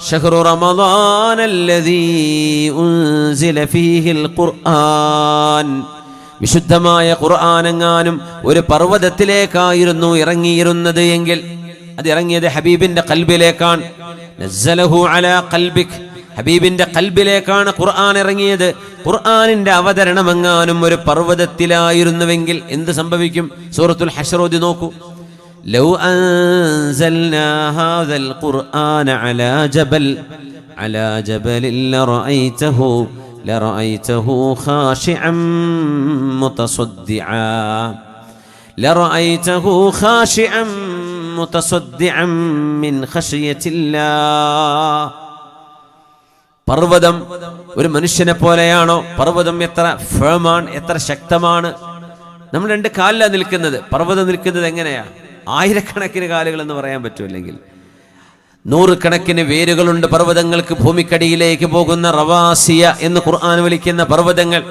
شهر رمضان الذي أنزل فيه القرآن വിശുദ്ധമായ ഖുർആാനെങ്ങാനും ഒരു പർവ്വതത്തിലേക്കായിരുന്നു ഇറങ്ങിയിരുന്നത് എങ്കിൽ അത് ഇറങ്ങിയത് ഹബീബിന്റെ കൽബിലേക്കാണ് നസ്സലഹു അലാ ഖൽബിക് ഹബീബിന്റെ കൽബിലേക്കാണ് ഖുർആൻ ഇറങ്ങിയത് ഖുർആനിന്റെ അവതരണമെങ്ങാനും ഒരു പർവ്വതത്തിലായിരുന്നുവെങ്കിൽ എന്ത് സംഭവിക്കും സൂറത്തുൽ ഹഷറോദി നോക്കൂ لو أنزلنا هذا القرآن على جبل على جبل لرأيته لرأيته خاشعا متصدعا لرأيته خاشعا متصدعا من خشية الله പർവ്വതം ഒരു മനുഷ്യനെ പോലെയാണോ പർവ്വതം എത്ര ഫേമാണ് എത്ര ശക്തമാണ് നമ്മൾ രണ്ട് കാലിലാണ് നിൽക്കുന്നത് പർവ്വതം നിൽക്കുന്നത് എങ്ങനെയാ ആയിരക്കണക്കിന് കാലുകൾ എന്ന് പറയാൻ പറ്റുമല്ലെങ്കിൽ. നൂറുകണക്കിന് വേരുകളുണ്ട് പർവതങ്ങൾക്ക് ഭൂമിക്കടിയിലേക്ക് പോകുന്ന റവാസിയ എന്ന് ഖുർആൻ വിളിക്കുന്ന പർവതങ്ങൾ.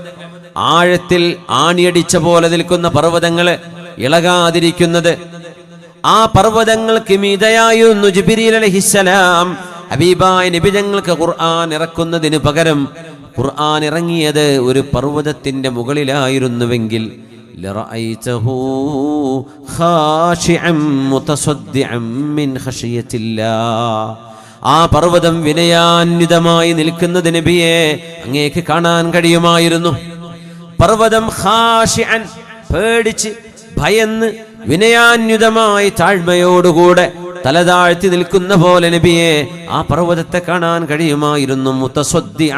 ആഴത്തിൽ ആണിയടിച്ച പോലെ നിൽക്കുന്ന പർവതങ്ങൾ ഇളകാതിരിക്കുന്നത്. ആ പർവതങ്ങൾക്ക് മീതയായിരുന്നു ജിബിരിൽ അലഹിസലാം ഹബീബായ നിബിജങ്ങൾക്ക് ഖുർആൻ ഇറക്കുന്നതിന് പകരം ഖുർആൻ ഇറങ്ങിയത് ഒരു പർവതത്തിന്റെ മുകളിലായിരുന്നുവെങ്കിൽ لرأيته خاشعا متصدعا من خشية الله ആ പർവ്വതം വിനയാന്വിതമായി നിൽക്കുന്നത് നബിയെ അങ്ങേക്ക് കാണാൻ കഴിയുമായിരുന്നു പർവ്വതം ഖാഷിഅൻ പേടിച്ച് ഭയന്ന് വിനയാന്വിതമായി താഴ്മയോടുകൂടെ തലതാഴ്ത്തി നിൽക്കുന്ന പോലെ നബിയെ ആ പർവ്വതത്തെ കാണാൻ കഴിയുമായിരുന്നു മുത്തസ്വദ്ദി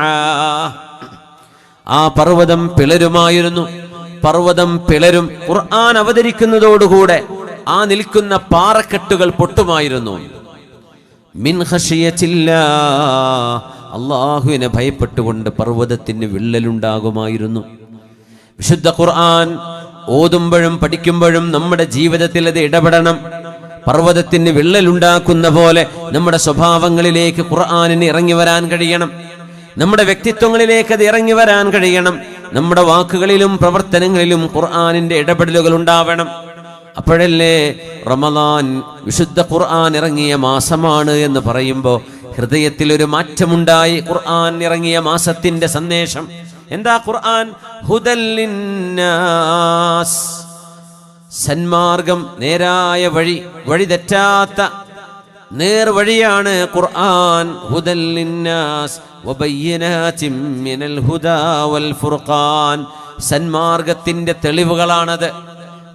ആ പർവ്വതം പിളരുമായിരുന്നു പർവതം പിളരും. ഖുർആൻ അവതരിക്കുന്നതോടുകൂടെ ആ നിൽക്കുന്ന പാറക്കെട്ടുകൾ പൊട്ടുമായിരുന്നു. അള്ളാഹുവിനെ ഭയപ്പെട്ടുകൊണ്ട് പർവതത്തിന് വിള്ളലുണ്ടാകുമായിരുന്നു. വിശുദ്ധ ഖുർആൻ ഓതുമ്പോഴും പഠിക്കുമ്പോഴും നമ്മുടെ ജീവിതത്തിൽ അത് ഇടപെടണം. പർവതത്തിന് വിള്ളലുണ്ടാക്കുന്ന പോലെ നമ്മുടെ സ്വഭാവങ്ങളിലേക്ക് ഖുർആാനിന് ഇറങ്ങി വരാൻ കഴിയണം. നമ്മുടെ വ്യക്തിത്വങ്ങളിലേക്ക് അത് ഇറങ്ങി വരാൻ കഴിയണം. നമ്മുടെ വാക്കുകളിലും പ്രവർത്തനങ്ങളിലും ഖുർആാനിന്റെ ഇടപെടലുകൾ ഉണ്ടാവണം. അപ്പോഴല്ലേ റമദാൻ വിശുദ്ധ ഖുർആൻ ഇറങ്ങിയ മാസമാണ് എന്ന് പറയുമ്പോൾ ഹൃദയത്തിൽ ഒരു മാറ്റമുണ്ടായി ഖുർആൻ ഇറങ്ങിയ മാസത്തിന്റെ സന്ദേശം. എന്താ ഖുർആൻ? ഹുദല്ലിന്നാസ് സന്മാർഗം നേരായ വഴി വഴി തെറ്റാത്ത നേർവഴിയാണ് ഖുർആൻ. മിനൽ ഹുദാ വൽ ഫുർഖാൻ. സന്മാർഗത്തിന്റെ തെളിവുകളാണത്.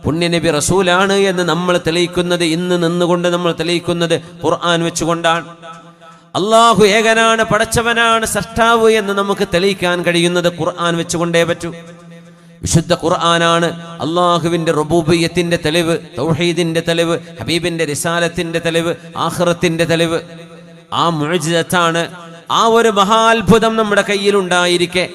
പുണ്യനബി റസൂലാണ് എന്ന് നമ്മൾ തെളിയിക്കുന്നത് ഇന്ന് നിന്നുകൊണ്ട് നമ്മൾ തെളിയിക്കുന്നത് ഖുർആൻ വെച്ചുകൊണ്ടാണ്. അള്ളാഹു ഏകനാണ് പടച്ചവനാണ് സഷ്ടാവ് എന്ന് നമുക്ക് തെളിയിക്കാൻ കഴിയുന്നത് ഖുർആൻ വെച്ചുകൊണ്ടേ പറ്റൂ. വിശുദ്ധ ഖുർആനാണ് അള്ളാഹുവിന്റെ റബൂബിയത്തിന്റെ തെളിവ് തൗഹീദിന്റെ തെളിവ് ഹബീബിന്റെ റിസാലത്തിന്റെ തെളിവ് ആഹ്റത്തിന്റെ തെളിവ്. ആ മുഴുജിതത്താണ് ആ ഒരു മഹാത്ഭുതം നമ്മുടെ കയ്യിലുണ്ടായിരിക്കെ.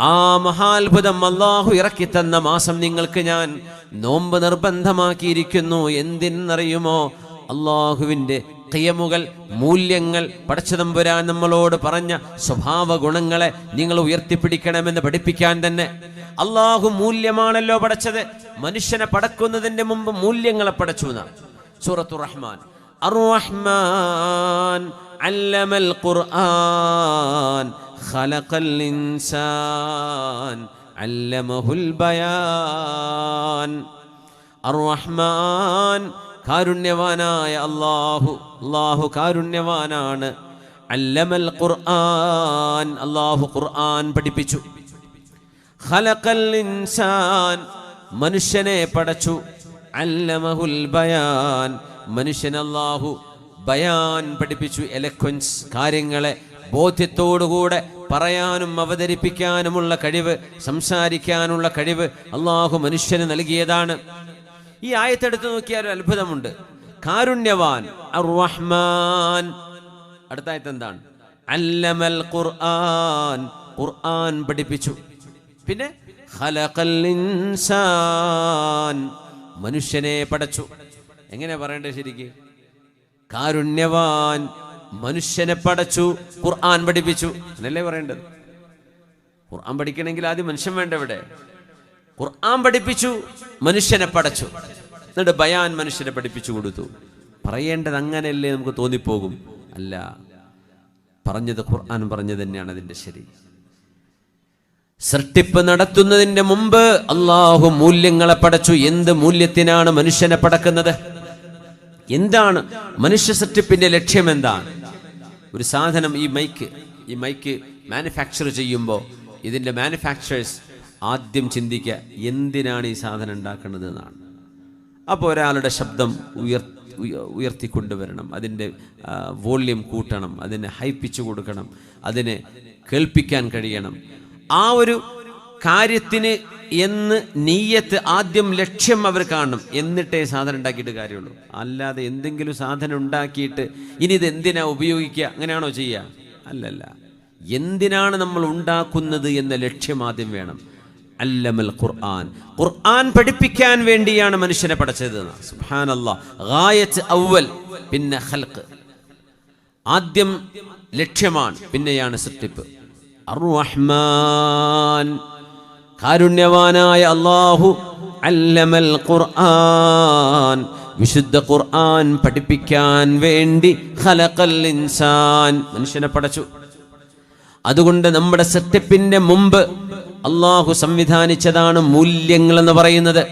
ആ മഹാത്ഭുതം അള്ളാഹു ഇറക്കിത്തന്ന മാസം നിങ്ങൾക്ക് ഞാൻ നോമ്പ് നിർബന്ധമാക്കിയിരിക്കുന്നു. എന്തിനറിയുമോ അള്ളാഹുവിന്റെ കിയമുകൾ മൂല്യങ്ങൾ പടച്ചതമ്പുരാൻ നമ്മളോട് പറഞ്ഞ സ്വഭാവ ഗുണങ്ങളെ നിങ്ങൾ ഉയർത്തിപ്പിടിക്കണമെന്ന് പഠിപ്പിക്കാൻ തന്നെ. അള്ളാഹു മൂല്യമാണല്ലോ പടച്ചത്. മനുഷ്യനെ പടക്കുന്നതിന്റെ മുമ്പ് മൂല്യങ്ങളെ പടച്ചു എന്നാണ്. സൂറത്തു റഹ്മാൻ. അറുറഹ്മാൻ അല്ലമൽ ഖുർആൻ ഖലഖൽ ഇൻസാൻ അല്ലമഹുൽ ബയാൻ. കാരുണ്യവാനായ അള്ളാഹു അള്ളാഹു കാരുണ്യവാനാണ്. അല്ലമൽ ഖുർആൻ അള്ളാഹു ഖുർആൻ പഠിപ്പിച്ചു. ഖലഖൽ ഇൻസാൻ മനുഷ്യനെ പടച്ചു. അല്ലമഹുൽ ബയാൻ മനുഷ്യൻ അള്ളാഹു ബയാൻ പഠിപ്പിച്ചു. എലക്വൻസ് കാര്യങ്ങളെ ബോധ്യത്തോടുകൂടെ പറയാനും അവതരിപ്പിക്കാനുമുള്ള കഴിവ് സംസാരിക്കാനുള്ള കഴിവ് അള്ളാഹു മനുഷ്യന് നൽകിയതാണ്. ഈ ആയത്തെടുത്ത് നോക്കിയാൽ ഒരു അത്ഭുതമുണ്ട്. കാരുണ്യവാൻ അർ-റഹ്മാൻ. അടുത്ത ആയത്ത് എന്താണ്? അല്ലമൽ ഖുർആൻ. ഖുർആൻ പഠിപ്പിച്ചു. പിന്നെ ഖലഖൽ ഇൻസാൻ. മനുഷ്യനെ പടച്ചു. എങ്ങനെ പറയണ്ടേ ശരിക്ക്? കാരുണ്യവാൻ മനുഷ്യനെ പടച്ചു. ഖുർആൻ പഠിപ്പിച്ചു. എന്നല്ലേ പറയേണ്ടത്? ഖുർആൻ പഠിക്കണമെങ്കിൽ ആദ്യം മനുഷ്യൻ വേണ്ട ഇവിടെ? ഖുർആൻ പഠിപ്പിച്ചു മനുഷ്യനെ പടച്ചു. എന്നിട്ട് ബയാൻ മനുഷ്യനെ പഠിപ്പിച്ചു കൊടുത്തു. പറയേണ്ടത് അങ്ങനെയല്ലേ നമുക്ക് തോന്നിപ്പോകും? അല്ല. പറഞ്ഞത് ഖുർആൻ പറഞ്ഞത് തന്നെയാണ് അതിന്റെ ശരി. സൃഷ്ടിപ്പ് നടത്തുന്നതിന്റെ മുമ്പ് അള്ളാഹു മൂല്യങ്ങളെ പടച്ചു. എന്ത് മൂല്യത്തിനാണ് മനുഷ്യനെ പടക്കുന്നത്? എന്താണ് മനുഷ്യ സൃഷ്ടിപ്പിന്റെ ലക്ഷ്യം എന്താണ്? ഒരു സാധനം ഈ മൈക്ക് ഈ മൈക്ക് മാനുഫാക്ചർ ചെയ്യുമ്പോൾ ഇതിന്റെ മാനുഫാക്ചറേഴ്സ് ആദ്യം ചിന്തിക്കുക എന്തിനാണ് ഈ സാധനം ഉണ്ടാക്കുന്നത് എന്നാണ് അപ്പോൾ ഒരാളുടെ ശബ്ദം ഉയർ ഉയ- ഉയർത്തിക്കൊണ്ടുവരണം. അതിന്റെ വോള്യം കൂട്ടണം. അതിനെ ഹൈപ്പിച്ചു കൊടുക്കണം. അതിനെ കേൾപ്പിക്കാൻ കഴിയണം. ആ ഒരു കാര്യത്തിന് എന്ന് നീയത്ത് ആദ്യം ലക്ഷ്യം അവർ കാണും എന്നിട്ടേ സാധനം ഉണ്ടാക്കിയിട്ട് കാര്യമുള്ളൂ. അല്ലാതെ എന്തെങ്കിലും സാധനം ഉണ്ടാക്കിയിട്ട് ഇനി ഇത് എന്തിനാ ഉപയോഗിക്കുക? അങ്ങനെയാണോ ചെയ്യുക? അല്ലല്ല. എന്തിനാണ് നമ്മൾ ഉണ്ടാക്കുന്നത് എന്ന ലക്ഷ്യം ആദ്യം വേണം. അല്ലമൽ ഖുർആൻ. ഖുർആൻ പഠിപ്പിക്കാൻ വേണ്ടിയാണ് മനുഷ്യനെ പഠിച്ചത് സുബ്ഹാനല്ലാ. ഗായത്ത് അവൽ പിന്നെ ഹൽക്ക് ആദ്യം ലക്ഷ്യമാണ് പിന്നെയാണ് സൃഷ്ടിപ്പ്. കാരുണ്യവാനായ അള്ളാഹു അല്ലമൽ ഖുർആൻ. വിശുദ്ധ ഖുർആൻ പഠിപ്പിക്കാൻ വേണ്ടി ഖലഖൽ ഇൻസാൻ. മനുഷ്യനെ പഠിച്ചു അതുകൊണ്ട് നമ്മുടെ സെറ്റപ്പിന്റെ മുമ്പ് അള്ളാഹു സംവിധാനിച്ചതാണ് മൂല്യങ്ങൾ എന്ന് പറയുന്നത്.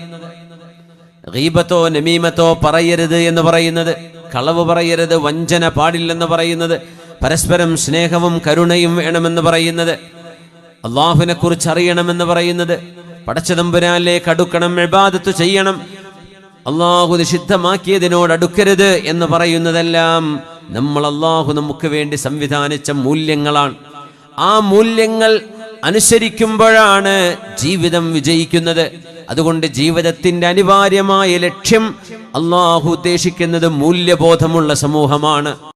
ഗീബത്തോ നമീമത്തോ പറയരുത് എന്ന് പറയുന്നത്. കളവ് പറയരുത് വഞ്ചന പാടില്ലെന്ന് പറയുന്നത്. പരസ്പരം സ്നേഹവും കരുണയും വേണമെന്ന് പറയുന്നത്. അള്ളാഹുവിനെ കുറിച്ച് അറിയണമെന്ന് പറയുന്നത്. പടച്ചതമ്പുരാനിലേക്ക് അടുക്കണം എബാദത്ത് ചെയ്യണം. അള്ളാഹു നിഷിദ്ധമാക്കിയതിനോട് അടുക്കരുത് എന്ന് പറയുന്നതെല്ലാം നമ്മൾ അള്ളാഹു നമുക്ക് വേണ്ടി സംവിധാനിച്ച മൂല്യങ്ങളാണ്. ആ മൂല്യങ്ങൾ അനുസരിക്കുമ്പോഴാണ് ജീവിതം വിജയിക്കുന്നത്. അതുകൊണ്ട് ജീവിതത്തിന്റെ അനിവാര്യമായ ലക്ഷ്യം അള്ളാഹു ഉദ്ദേശിക്കുന്നത് മൂല്യബോധമുള്ള സമൂഹമാണ്.